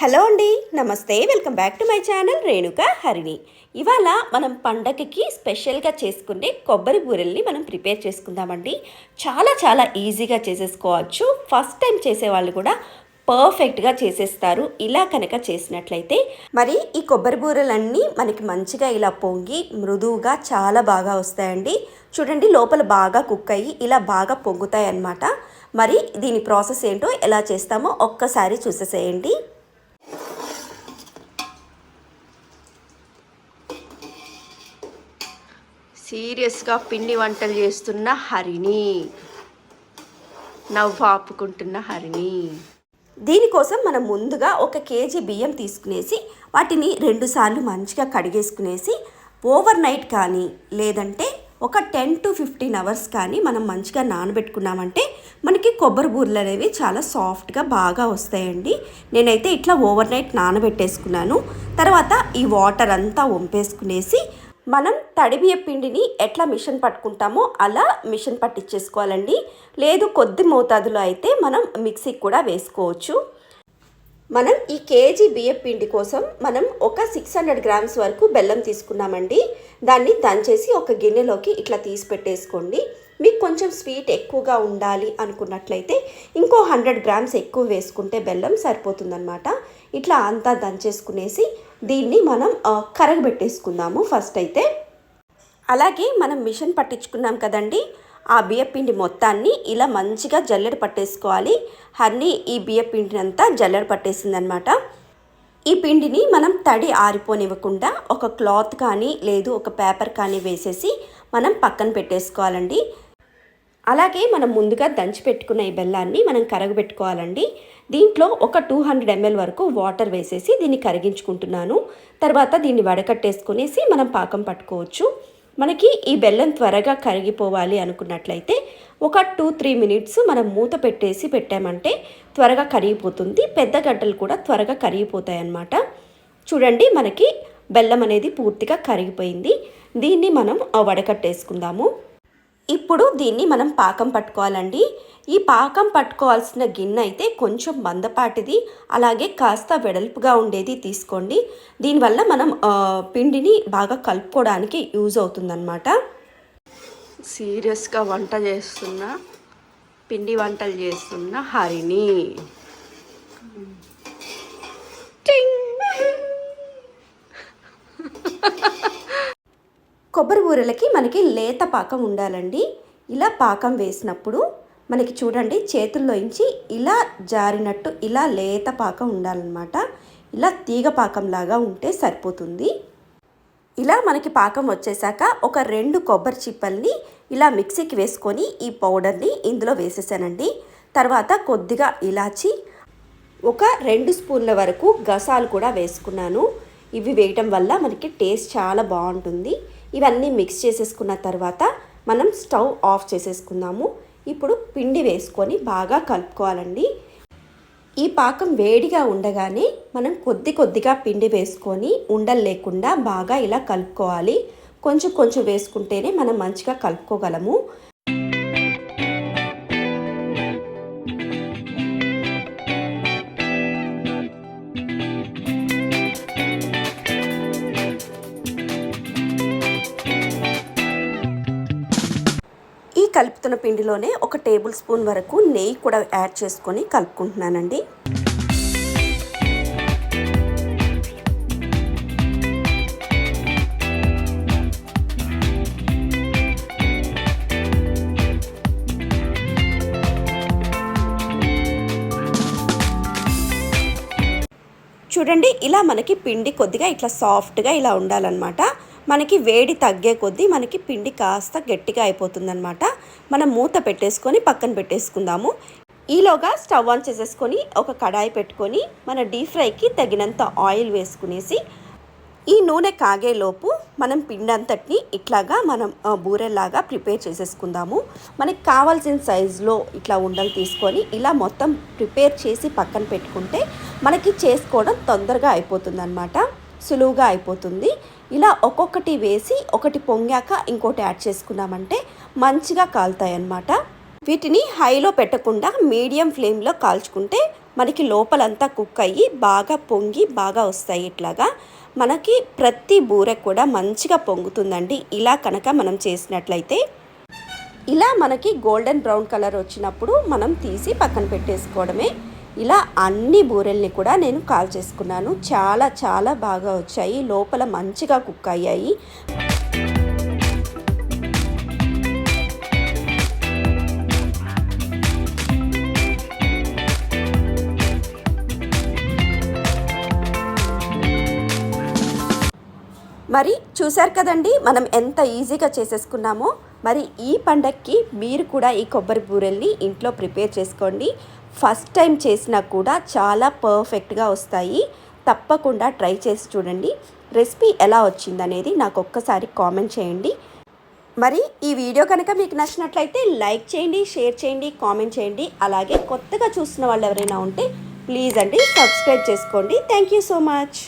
Hello అండి నమస్తే. Welcome back to my channel Renuka Harini. ఇవాళ మనం పండగకి స్పెషల్గా చేసుకునే కొబ్బరి బూరెల్ని మనం ప్రిపేర్ చేసుకుందామండి. చాలా చాలా ఈజీగా చేసేసుకోవచ్చు. ఫస్ట్ టైం చేసేవాళ్ళు కూడా పర్ఫెక్ట్గా చేసేస్తారు. ఇలా కనుక చేసినట్లయితే మరి ఈ కొబ్బరి బూరెలన్నీ మనకి మంచిగా ఇలా పొంగి మృదువుగా చాలా బాగా వస్తాయండి. చూడండి లోపల బాగా కుక్ అయ్యి ఇలా బాగా పొంగుతాయి అన్నమాట మరి దీని ప్రాసెస్ ఏంటో ఎలా చేస్తామో ఒక్కసారి చూసేసేయండి. సీరియస్గా పిండి వంటలు చేస్తున్న హరిణి. నవ్వు ఆపుకుంటున్న హరిణి. దీనికోసం మనం ముందుగా ఒక కేజీ బియ్యం తీసుకునేసి వాటిని రెండుసార్లు మంచిగా కడిగేసుకునేసి ఓవర్ నైట్ కానీ లేదంటే ఒక టెన్ టు ఫిఫ్టీన్ అవర్స్ కానీ మనం మంచిగా నానబెట్టుకున్నామంటే మనకి కొబ్బరి బూరెలు అనేవి చాలా సాఫ్ట్గా బాగా వస్తాయండి. నేనైతే ఇట్లా ఓవర్ నైట్ నానబెట్టేసుకున్నాను. తర్వాత ఈ వాటర్ అంతా వంపేసుకునేసి మనం తడిబియ్య పిండిని ఎట్లా మిషన్ పట్టుకుంటామో అలా మిషన్ పట్టించేసుకోవాలండి. లేదు కొద్ది మోతాదులో అయితే మనం మిక్సీకి కూడా వేసుకోవచ్చు. మనం ఈ కేజీ బియ్య పిండి కోసం మనం ఒక సిక్స్ హండ్రెడ్ గ్రామ్స్ వరకు బెల్లం తీసుకున్నామండి. దాన్ని దంచేసి ఒక గిన్నెలోకి ఇట్లా తీసి పెట్టేసుకోండి. మీకు కొంచెం స్వీట్ ఎక్కువగా ఉండాలి అనుకున్నట్లయితే ఇంకో హండ్రెడ్ గ్రామ్స్ ఎక్కువ వేసుకుంటే బెల్లం సరిపోతుందన్నమాట. ఇట్లా అంతా దంచేసుకునేసి దీన్ని మనం కరగబెట్టేసుకుందాము ఫస్ట్ అయితే. అలాగే మనం మిషన్ పట్టించుకున్నాం కదండి. ఆ బియ్యపిండి మొత్తాన్ని ఇలా మంచిగా జల్లెడ పట్టేసుకోవాలి. హన్నీ ఈ బియ్యపిండిని అంతా జల్లెడ పట్టేసిందనమాట ఈ పిండిని మనం తడి ఆరిపోనివ్వకుండా ఒక క్లాత్ కానీ లేదు ఒక పేపర్ కానీ వేసేసి మనం పక్కన పెట్టేసుకోవాలండి. అలాగే మనం ముందుగా దంచి పెట్టుకున్న ఈ బెల్లాన్ని మనం కరగబెట్టుకోవాలండి. దీంట్లో ఒక టూ హండ్రెడ్ ఎంఎల్ వరకు వాటర్ వేసేసి దీన్ని కరిగించుకుంటున్నాను. తర్వాత దీన్ని వడకట్టేసుకునేసి మనం పాకం పట్టుకోవచ్చు. మనకి ఈ బెల్లం త్వరగా కరిగిపోవాలి అనుకున్నట్లయితే ఒక టూ త్రీ మినిట్స్ మనం మూత పెట్టేసి పెట్టామంటే త్వరగా కరిగిపోతుంది. పెద్ద గడ్డలు కూడా త్వరగా కరిగిపోతాయి అన్నమాట. చూడండి మనకి బెల్లం అనేది పూర్తిగా కరిగిపోయింది. దీన్ని మనం ఆ, వడకట్టేసుకుందాము. ఇప్పుడు దీన్ని మనం పాకం పట్టుకోవాలండి. ఈ పాకం పట్టుకోవాల్సిన గిన్నె అయితే కొంచెం మందపాటిది అలాగే కాస్త వెడల్పుగా ఉండేది తీసుకోండి. దీనివల్ల మనం పిండిని బాగా కలుపుకోవడానికి యూజ్ అవుతుందన్నమాట. సీరియస్గా వంట చేస్తున్న పిండి వంటలు చేస్తున్న హరిణి. కొబ్బరి బూరెలకి మనకి లేత పాకం ఉండాలండి. ఇలా పాకం వేసినప్పుడు మనకి చూడండి చేతుల్లోంచి ఇలా జారినట్టు ఇలా లేత పాకం ఉండాలన్నమాట. ఇలా తీగ పాకంలాగా ఉంటే సరిపోతుంది. ఇలా మనకి పాకం వచ్చేసాక ఒక రెండు కొబ్బరి చిప్పల్ని ఇలా మిక్సీకి వేసుకొని ఈ పౌడర్ని ఇందులో వేసేసానండి. తర్వాత కొద్దిగా ఇలాచి ఒక రెండు స్పూన్ల వరకు గసాలు కూడా వేసుకున్నాను. ఇవి వేయటం వల్ల మనకి టేస్ట్ చాలా బాగుంటుంది. ఇవన్నీ మిక్స్ చేసేసుకున్న తర్వాత మనం స్టవ్ ఆఫ్ చేసేసుకుందాము. ఇప్పుడు పిండి వేసుకొని బాగా కలుపుకోవాలండి. ఈ పాకం వేడిగా ఉండగానే మనం కొద్ది కొద్దిగా పిండి వేసుకొని ఉండలు లేకుండా బాగా ఇలా కలుపుకోవాలి. కొంచెం కొంచెం వేసుకుంటేనే మనం మంచిగా కలుపుకోగలము. కలుపుతున్న పిండిలోనే ఒక టేబుల్ స్పూన్ వరకు నెయ్యి కూడా యాడ్ చేసుకొని కలుపుకుంటున్నానండి. చూడండి ఇలా మనకి పిండి కొద్దిగా ఇట్లా సాఫ్ట్గా ఇలా ఉండాలన్నమాట. మనకి వేడి తగ్గే కొద్దీ మనకి పిండి కాస్త గట్టిగా అయిపోతుందనమాట మనం మూత పెట్టేసుకొని పక్కన పెట్టేసుకుందాము. ఈలోగా స్టవ్ ఆన్ చేసేసుకొని ఒక కడాయి పెట్టుకొని మన డీప్ ఫ్రైకి తగినంత ఆయిల్ వేసుకునేసి ఈ నూనె కాగేలోపు మనం పిండి అంతటిని ఇట్లాగా మనం బూరెలాగా ప్రిపేర్ చేసేసుకుందాము. మనకి కావాల్సిన సైజులో ఇట్లా ఉండలు తీసుకొని ఇలా మొత్తం ప్రిపేర్ చేసి పక్కన పెట్టుకుంటే మనకి చేసుకోవడం తొందరగా అయిపోతుంది అనమాట సులువుగా అయిపోతుంది. ఇలా ఒక్కొక్కటి వేసి ఒకటి పొంగాక ఇంకోటి యాడ్ చేసుకున్నామంటే మంచిగా కాలుతాయి అన్నమాట వీటిని హైలో పెట్టకుండా మీడియం ఫ్లేమ్లో కాల్చుకుంటే మనకి లోపలంతా కుక్ అయ్యి బాగా పొంగి బాగా వస్తాయి ఇట్లాగా. మనకి ప్రతి బూర కూడా మంచిగా పొంగుతుందండి. ఇలా కనుక మనం చేసినట్లయితే ఇలా మనకి గోల్డెన్ బ్రౌన్ కలర్ వచ్చినప్పుడు మనం తీసి పక్కన పెట్టేసుకోవడమే. ఇలా అన్ని బూరెల్ని కూడా నేను కాల్ చేసుకున్నాను. చాలా చాలా బాగా వచ్చాయి. లోపల మంచిగా కుక్ అయ్యాయి. మరి చూశారు కదండి మనం ఎంత ఈజీగా చేసేసుకున్నామో. మరి ఈ పండక్కి మీరు కూడా ఈ కొబ్బరి బూరెల్ని ఇంట్లో ప్రిపేర్ చేసుకోండి. ఫస్ట్ టైం చేసినా కూడా చాలా పర్ఫెక్ట్గా వస్తాయి. తప్పకుండా ట్రై చేసి చూడండి. రెసిపీ ఎలా వచ్చిందనేది నాకు ఒక్కసారి కామెంట్ చేయండి. మరి ఈ వీడియో కనుక మీకు నచ్చినట్లయితే లైక్ చేయండి షేర్ చేయండి కామెంట్ చేయండి. అలాగే కొత్తగా చూస్తున్న వాళ్ళు ఎవరైనా ఉంటే ప్లీజ్ అండి సబ్స్క్రైబ్ చేసుకోండి. Thank you so much.